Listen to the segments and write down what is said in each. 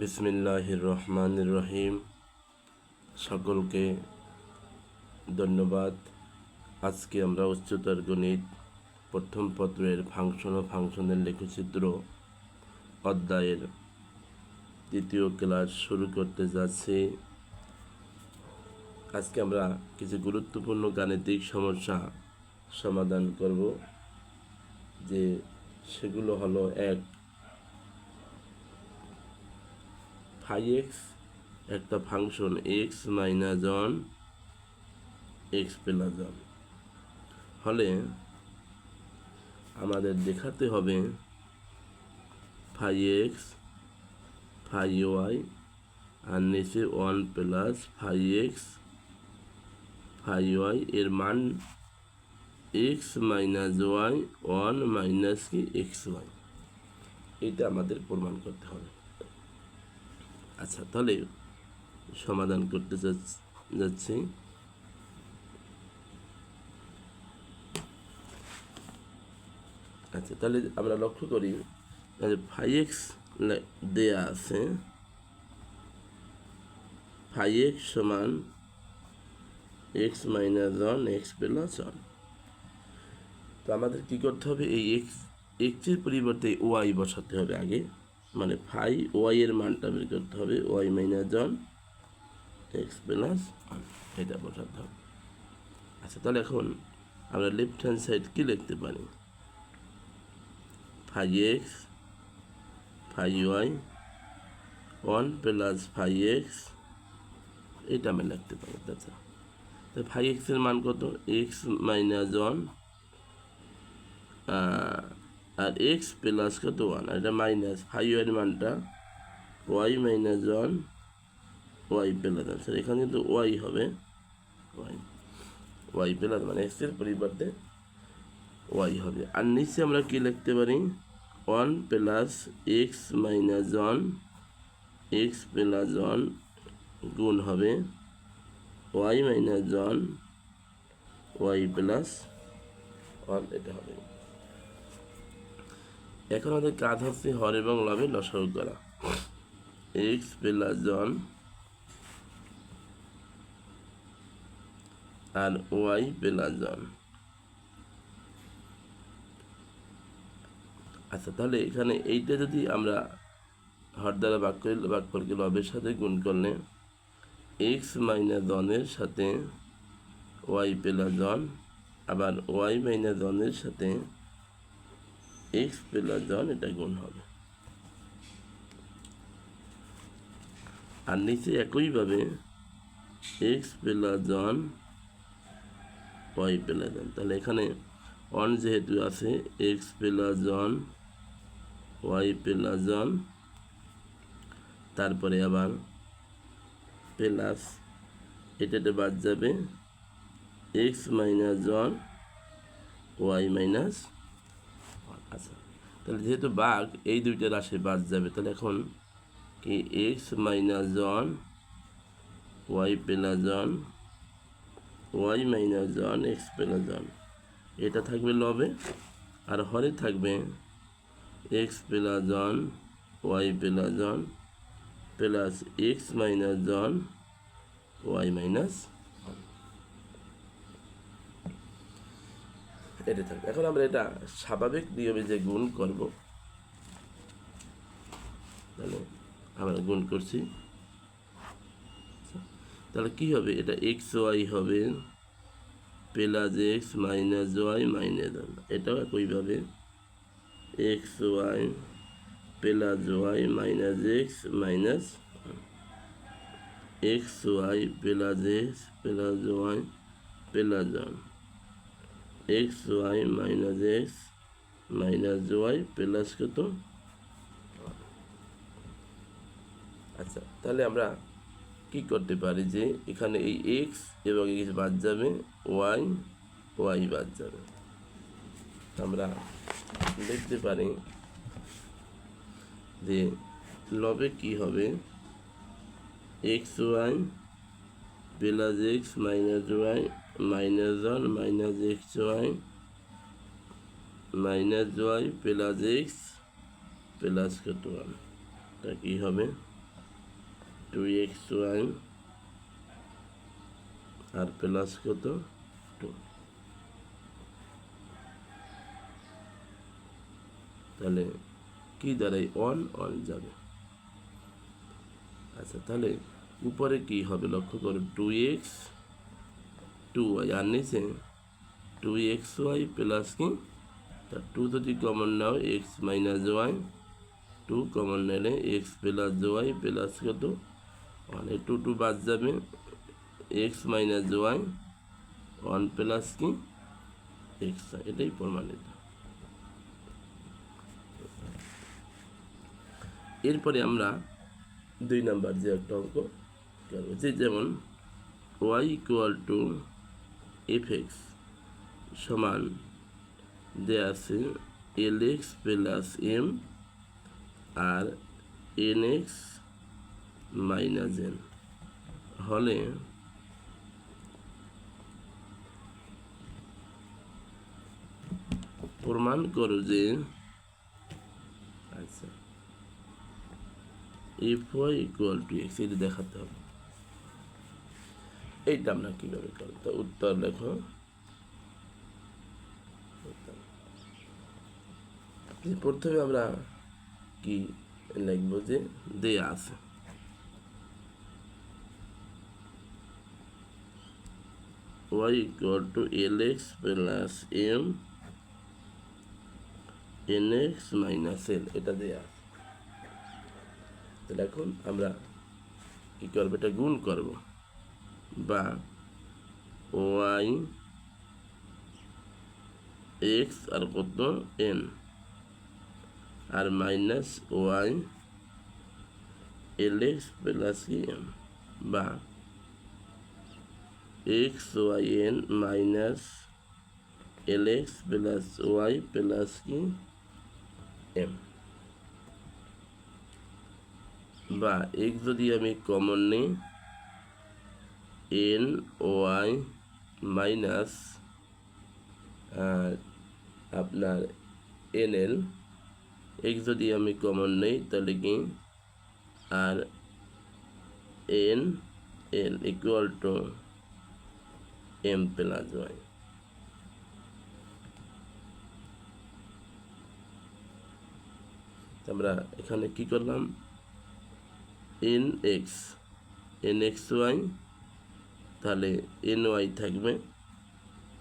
বিসমিল্লাহির রহমানির রহিম সকলকে ধন্যবাদ। আজকে আমরা উচ্চতর গণিত প্রথম পত্রের ফাংশন ও ফাংশনের লেখচিত্র অধ্যায়ের দ্বিতীয় ক্লাস শুরু করতে যাচ্ছি। আজকে আমরা কিছু গুরুত্বপূর্ণ গাণিতিক সমস্যা সমাধান করব, যে সেগুলো হলো এক ফাই এক্স একটা function x minus one x plus one হলে আমাদের দেখাতে হবে ফাই এক্স ফাই ওয়াই আর নিচে one plus phi x phi y এর মান x minus y one minus কি এক্স ওয়াই এটা আমাদের প্রমাণ করতে হবে। আচ্ছা তাহলে সমাধান করতে যাচ- যাচ্ছি। আচ্ছা তাহলে আমরা লক্ষ্য করি ফাইভ এক্স দেয়া আছে ফাইভ এক্স সমান x minus one x plus one তো আমাদের কী করতে হবে? এই এক্স এক্সের পরিবর্তে ওয়াই বসাতে হবে আগে। মানে ফাই, ওয়াই এর মানটা বের করতে হবে, y minus one x plus one এটা বসাতে হবে। আচ্ছা তাহলে এখন আমরা লেফট হ্যান্ড সাইড কী লিখতে পারি? Phi x phi y one plus phi x এটা আমি লিখতে পারি আচ্ছা তো ফাই এক্সের মান কত? এক্স মাইনাস ওয়ান আর এক্স প্লাস কত ওয়ান এটা মাইনাস ফাইভ এর মানটা y minus one y plus one sir এখানে কিন্তু ওয়াই হবে ওয়াই ওয়াই প্লাস মানে এক্সের পরিবর্তে ওয়াই হবে। আর নিচে আমরা কি লিখতে পারি? One plus x minus one x plus one গুণ হবে y minus one y plus one এটা হবে। এখন আমাদের কাজ হচ্ছে হর এবং লবে লসাগু করা। এক্স প্লাস ওয়ান আর ওয়াই প্লাস ওয়ান আচ্ছা তাহলে এখানে এইটা যদি আমরা হর দ্বারা বাক্য বাক্যকে লবের সাথে গুণ করলে এক্স মাইনাস ওয়ানের সাথে ওয়াই প্লাস ওয়ান আবার ওয়াই মাইনাস ওয়ানের সাথে এক্স প্লাস ওয়ান এটা গুণ হবে আর নিচে একইভাবে x plus one y plus one তাহলে এখানে ওয়ান যেহেতু আছে x plus one y plus one তারপরে আবার প্লাস এটাতে বাদ যাবে x minus one y minus তাহলে যেহেতু বাঘ, এই দুইটা রাশি বাদ যাবে, তাহলে এখন কি x minus one y plus one y minus one x plus one এটা থাকবে লবে, আর হরে থাকবে x plus one y plus one plus x minus one y minus এটা থাকবে এখন আমরা এটা স্বাভাবিক নিয়মে যে গুণ করব, তাহলে আমরা গুণ করছি। তাহলে কি হবে? এটা এক্স ওয়াই হবে, plus x minus y minus এটাও একইভাবে x y plus y minus x minus x y plus x plus y plus one x y minus x minus y plus কত? আচ্ছা তাহলে আমরা কি করতে পারি যে এখানে এই এক্স এবং এক্স বাদ যাবে ওয়াই ওয়াই বাদ যাবে। আমরা দেখতে পারি যে লবে কি হবে? X y plus x minus y minus one minus x y, minus y plus x plus কত ওয়ান? তা কী হবে? টু এক্স ওয়াই আর প্লাস কত? টু। তাহলে কি দ্বারাই অন অন যাবে। আচ্ছা তাহলে উপরে কি হবে? লক্ষ্য করো, টু এক্স টু ওয়াই আর নিচে টু এক্স ওয়াই প্লাস কি? তা টু যদি কমন নাও x minus y two common নিলে এক্স প্লাস ওয়াই প্লাস কত? এই টু টু বাদ যাবে। X minus y one plus কি? এক্স এটাই প্রমাণিত এরপরে আমরা দুই নাম্বার যে একটা অঙ্ক করব, যে যেমন ওয়াই ইকুয়াল টু এফ সমান দেয়া আছে এল এক্স প্লাস এম আর এন এক্স মাইনাস এন। হলে প্রমাণ করো যে আচ্ছা f y equal to x এটা দেখাতে হবে। এইটা আমরা কীভাবে করব? উত্তর লেখো প্রথমে আমরা কি লিখব যে দেয়া আছে। y equal to lx plus m nx minus l, এটা দেয়া আছে। তাহলে এখন আমরা কী করব? এটা গুণ করব। বা ওয়াই এক্স আর কত? এন। আর minus y l x plus m. বা x, y, n minus l x plus y plus কি? এম। বা এক্স যদি আমি কমন নিই এন ওয়াই মাইনাস আপনার এন এল এক্স যদি আমি কমন নেই, তাহলে কি? আর n l equal to m plus y আমরা এখানে কি করলাম? N x n x y তাহলে এন ওয়াই থাকবে।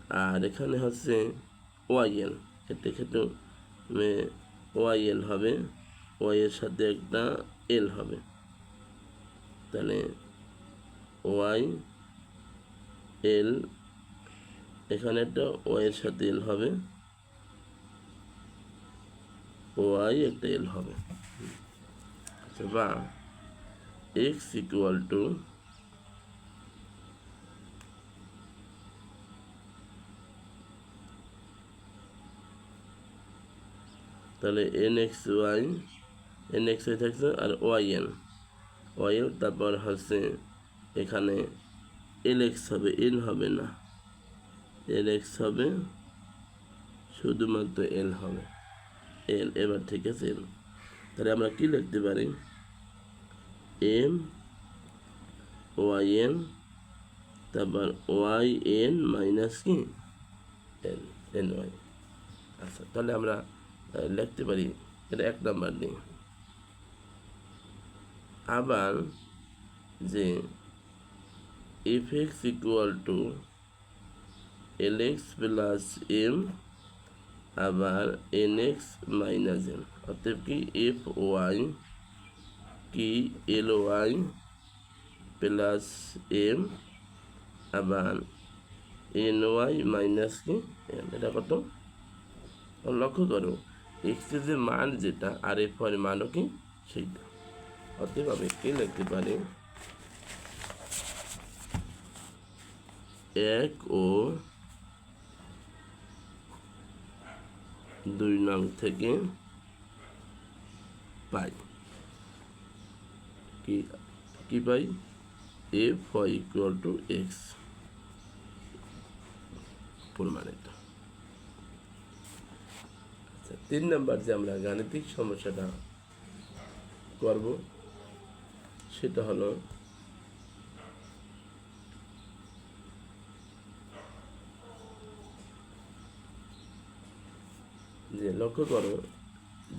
আর এখানে হচ্ছে ওয়াই এল। ক্ষেত্রে ক্ষেত্রে ওয়াই এল হবে। ওয়াই এর সাথে একটা এল হবে। তাহলে ওয়াই এল, এখানে একটা ওয়াই এর সাথে এল হবে। ওয়াই একটা এল হবে। আচ্ছা বা এক্স ইকুয়াল টু তাহলে n x y, n x y থাকছে আর ওয়াই এন। ওয়াই এল তারপর হচ্ছে এখানে এল এক্স হবে, এন হবে না। এল এক্স হবে, শুধুমাত্র এল হবে। এল, এবার ঠিক আছে, এল। তাহলে আমরা কি লিখতে পারি? এম, ওয়াই এন, তারপর ওয়াই এন মাইনাস কি? N n y. আচ্ছা তাহলে আমরা লিখতে পারি? এটা এক নাম্বার নিয়ে আবার যে f x equal to l x plus m আবার এন এক্স মাইনাস এম অতএব কি এফ ওয়াই কি এল ওয়াই প্লাস এম আবার এন ওয়াই মাইনাস কি? এম এটা কত? লক্ষ্য করো। এক্সের মান যেটা, আর এফ ওয়াই মানও কি সেইটা। অতএব আমি কি লিখতে পারি? এক ও দুই নং থেকে পাই। কি কি পাই? F equal to x. প্রমাণিত তিন নম্বর যে আমরা গাণিতিক সমস্যাটা করব, সেটা হলো যে লক্ষ্য করো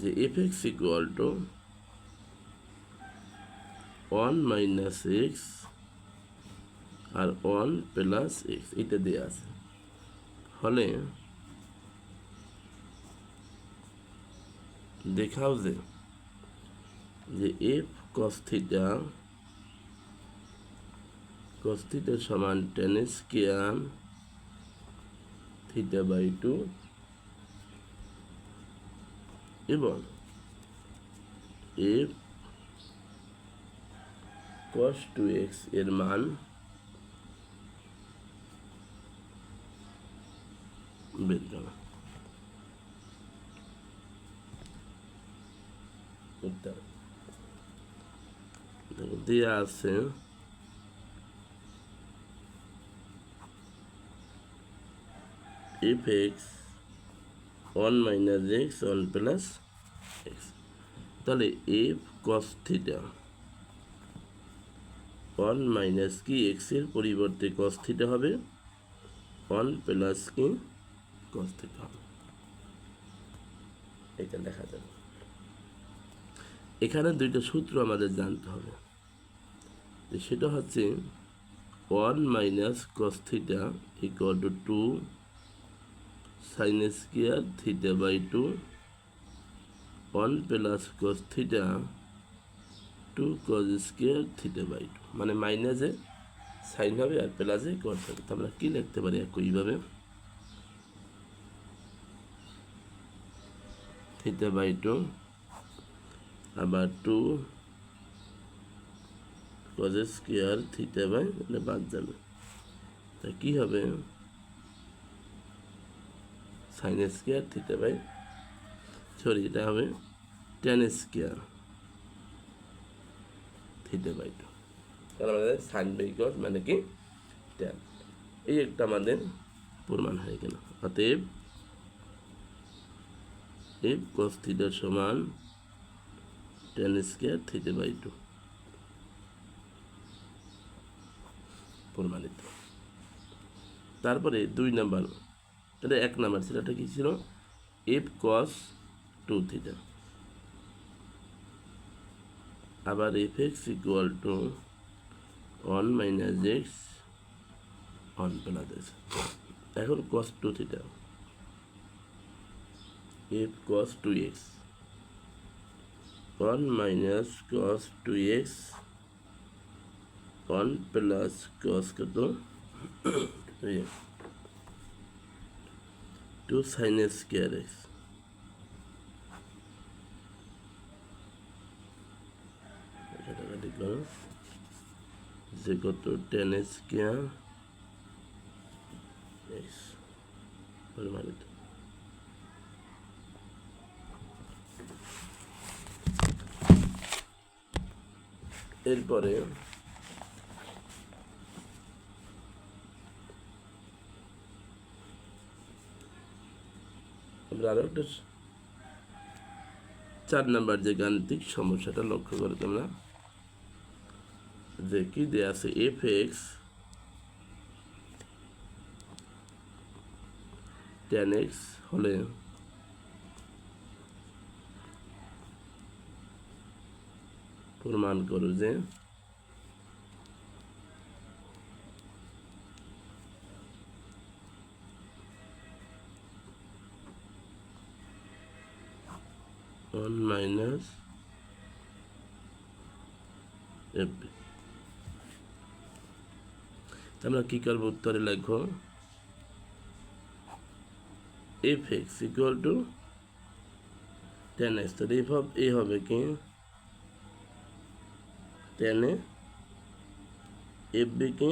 যে f x equal to one minus x R one plus x দেওয়া আছে। হলে দেখাও যে যে f cos theta cos theta সমান tan square theta by two এবং এফ cos 2x এর মান করো উত্তর দেখো দেওয়া আছে f x one minus x one plus x তাহলে f cos theta one minus কি এক্সের পরিবর্তে কস থিটা হবে। ওয়ান প্লাস কি কস থিটা হবে। এটা দেখা যাবে। এখানে দুইটা সূত্র আমাদের জানতে হবে। সেটা হচ্ছে one minus cos theta equal to two sin square theta by two one plus cos theta two cos square theta by two মানে মাইনাসে সাইন হবে আর প্লাসে কস হবে। তো আমরা কী লিখতে পারি একইভাবে থিটা বাই টু আবার two cos square theta by এটা বাদ যাবে। তা কী হবে? Sin square theta by, sorry, এটা হবে tan square theta by two. তাহলে আমাদের সাইন বাই কস মানে কি? টেন। এই একটা আমাদের প্রমাণ হয়ে গেল। অতএব এফ কস সমান tan square theta by two. প্রমাণিত। তারপরে দুই নাম্বার, তাহলে এক নাম্বার সেটা কি ছিল? এফ কস টু থিটা আবার f x equal to one minus x one plus x এখন cos two theta f cos two x one minus cos two x one plus cos কত two sine square x কাটাকাটি করো যে কত tan square x পরিমাণিত এরপরে আমরা আরও একটা চার নাম্বার যে গাণিতিক সমস্যাটা লক্ষ্য করে তোমরা, যে কি দেয়া আছে? এফ এক্স টেন এক্স হলে প্রমাণ করো যে মাইনাস এফ আমরা কী করব উত্তরে লেখো f x equal to tan x তো এফ এ হবে কি? টেন এ এফ বি কি?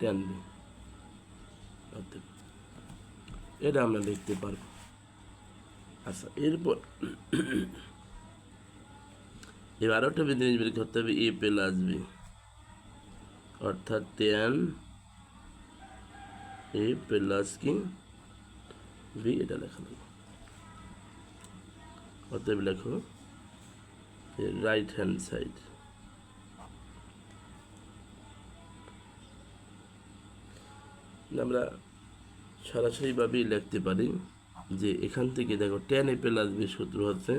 টেন বি এটা আমরা লিখতে পারব। আচ্ছা এরপর এবার একটা জিনিস বের করতে হবে এ প্লাস বি অর্থাৎ টেন এ প্লাস কি? বি এটা লেখা লাগবে অতএব লেখো রাইট হ্যান্ড সাইড আমরা সরাসরিভাবেই লিখতে পারি। যে এখান থেকে দেখো টেন এ প্লাস বি সূত্র হচ্ছে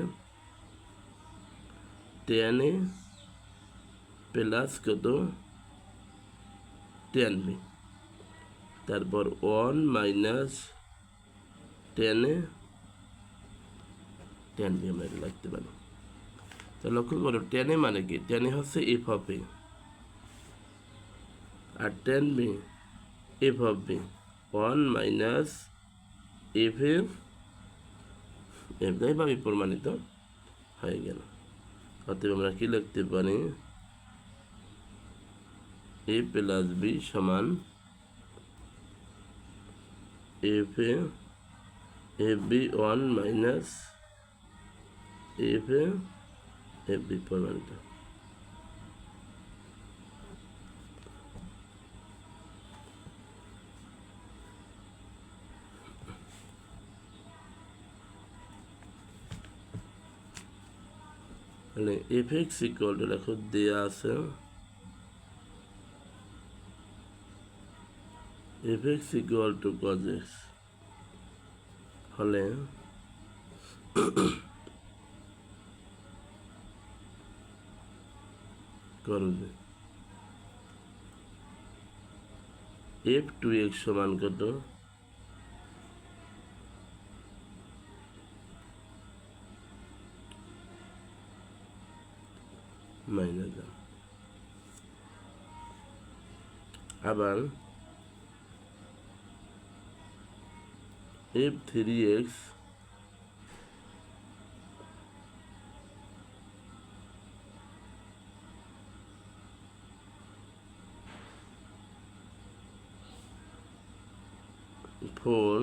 টেন এ প্লাস কত? টেন বি তারপর one minus tan A tan B আমরা লিখতে পারি। তো লক্ষ্য করো টেনে মানে কি? টেনে হচ্ছে f of A R tan B f of B one minus f f এফটাই ভাবে প্রমাণিত, হয়ে গেল। অতএব আমরা কি লিখতে পারি? এ প্লাস বি সমান f A f B one minus f A f B প্রমাণিত। মানে এফ এক্স ইকুয়াল টু দেখো দেয়া আছে। F x equal to cos x হলে করবে। এফ টু এক্স সমান কত মাইনাস আবার f three x four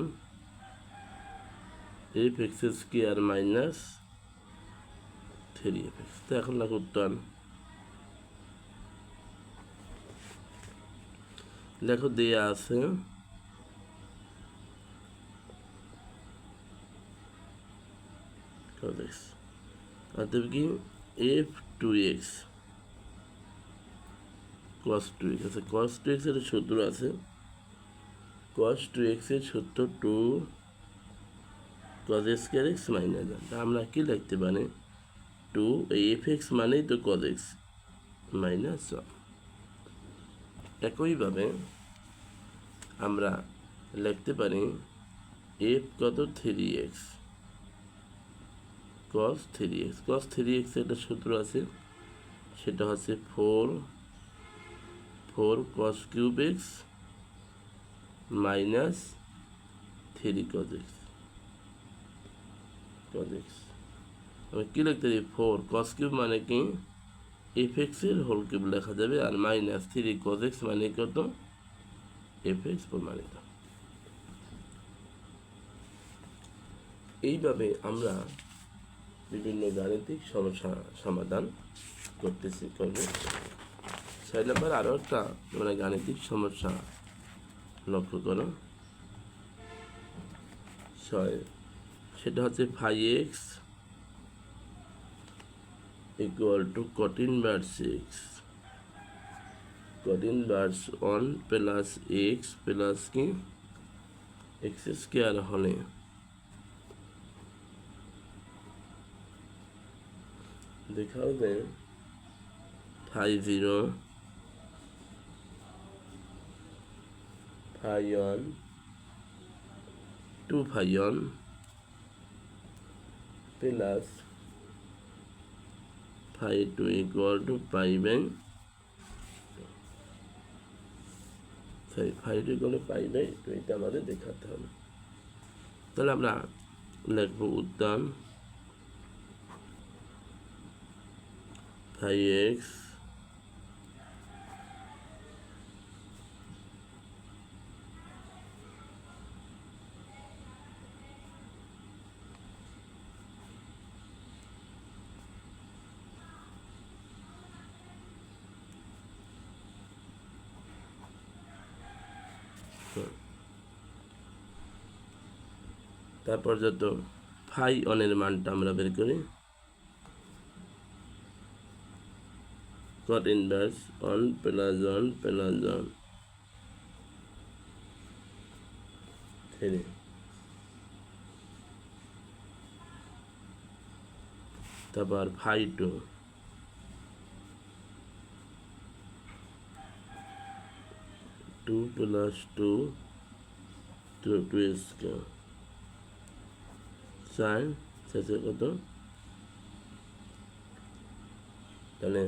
f x square minus three f x তো এখন লাগো উত্তর। দেখো, দেয়া আছে। অতএব কি? F two x cos two x আছে। কস টু এক্সের সূত্র আছে। কস টু এক্সের সূত্র two cos square x minus আমরা কি লিখতে পারি? টু এফ এক্স মানেই তো কজ এক্স মাইনাস একইভাবে আমরা লিখতে পারি এফ কত three x cos three x cos three x একটা সূত্র আছে, সেটা হচ্ছে four four cos cube x minus three cos x cos x আমি কী লিখতে পারি? ফোর কস কিউব মানে কি? এফ এক্সের হোল কিউব লেখা যাবে আর মাইনাস থ্রি কজ এক্স মানে কত এফ এক্স প্রমাণিত। এইভাবে আমরা বিভিন্ন গাণিতিক সমস্যা সমাধান করতেছি, করব। ছয় নম্বর, আরও একটা মানে গাণিতিক সমস্যা লক্ষ্য করো। ছয়, সেটা হচ্ছে ফাইভ এক্স ইকুয়াল টু কটিন বার সিক্স কটিন বার্স ওয়ান প্লাস এক্স প্লাস কি? এক্স স্কোয়ার হলে। দেখা হবে five zero five one two five one plus five two equal to pi by sorry five two two five A two এটা আমাদের দেখাতে হবে। তাহলে আমরা লিখব উদ্যান ফাইভ এক্স তারপর যত ফাই অনের মানটা আমরা বের করি। Cot inverse 1 plus 1 plus 1 3 তারপর phi two two plus two two two square sin শেষে কত? তাহলে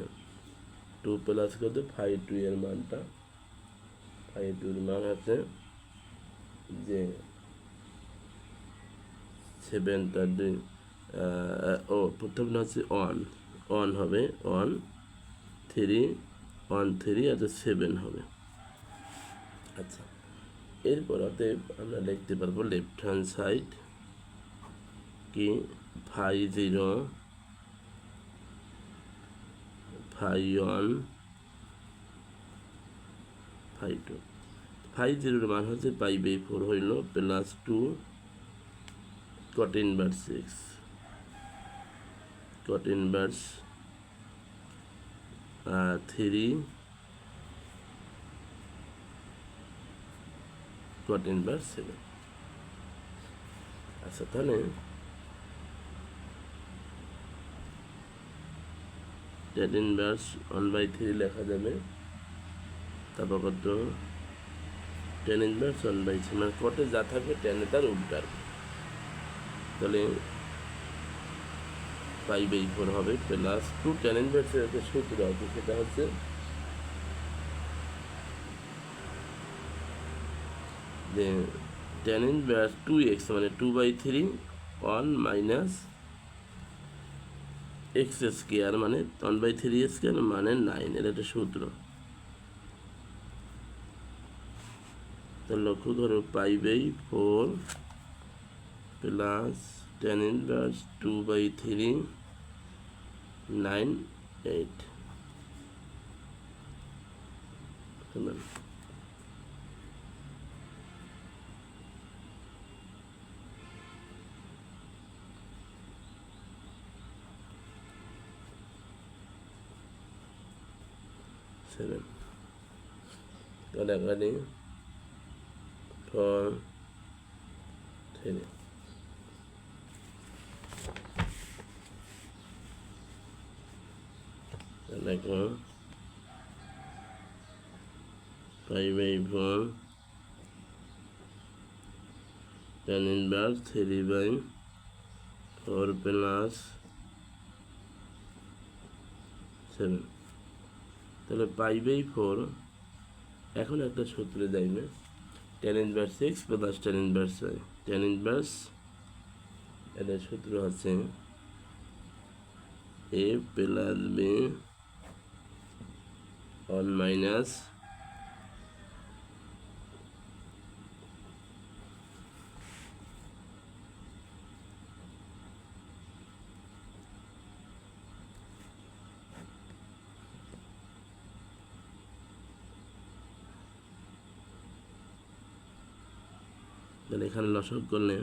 টু প্লাস কত? ফাইভ টু এর মানটা। ফাইভ টুর মান আছে যে সেভেনটা দুই ও প্রথমটা হচ্ছে ওয়ান ওয়ান হবে ওয়ান থ্রি ওয়ান থ্রি আর সেভেন হবে। আচ্ছা এরপর অতএব আমরা লিখতে পারব লেফট হ্যান্ড সাইড কি? Five zero. Five one. Five two. Five জিরোর মান হচ্ছে five by four whole plus two inverse 6 cot inverse uh, 3 cot inverse 7 আচ্ছা তাহলে tan inverse one by three লেখা যাবে তারপর কত tan inverse one by three মানে কটে যা থাকবে টেনে তার উল্টা আর কি। তাহলে ফাইভ বাই ফোর হবে প্লাস টু টেন ইনভার্সের একটা সূত্র আছে, সেটা হচ্ছে যে টেন ইনভার্স টু এক্স মানে two by three one minus x square মানে ওয়ান বাই থ্রি স্কোয়ার মানে নাইন এটা একটা সূত্র। তো লক্ষ্য করো pi by four plus tan inverse two by three nine eight seven তাহলে এখানে ফোর থ্রি দেখো five by four tan inverse three by four plus seven তাহলে পাই বাই ফোর এখন একটা সূত্রে যাইবে tan inverse six plus tan inverse tan inverse এটা সূত্র হচ্ছে A plus B one minus তাহলে এখানে লসক করলে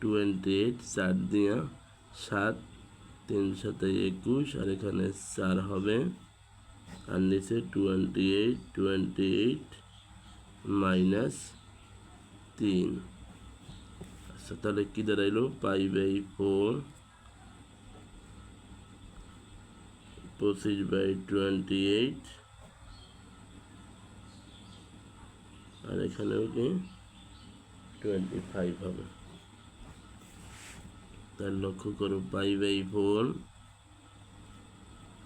টোয়েন্টি এইট চার দিয়া সাত, তিন সাথে একুশ, আর এখানে চার হবে। আর নিচে twenty eight twenty eight minus তিন। আচ্ছা তাহলে কী দাঁড়াইলো? পাই বাই ফোর পঁচিশ বাই টোয়েন্টি এইট আর এখানেও কি? টোয়েন্টি ফাইভ হবে তার লক্ষ্য করো, pi by four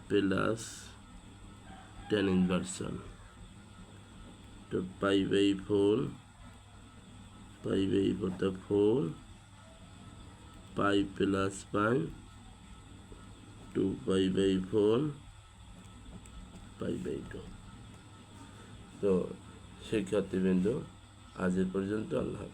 plus tan inverse. তো pi by four, pi by ফোরটা four, pi plus pi, two pi by four, pi by two. তো শিক্ষার্থীবৃন্দ, আজ এ পর্যন্ত আল্লাহ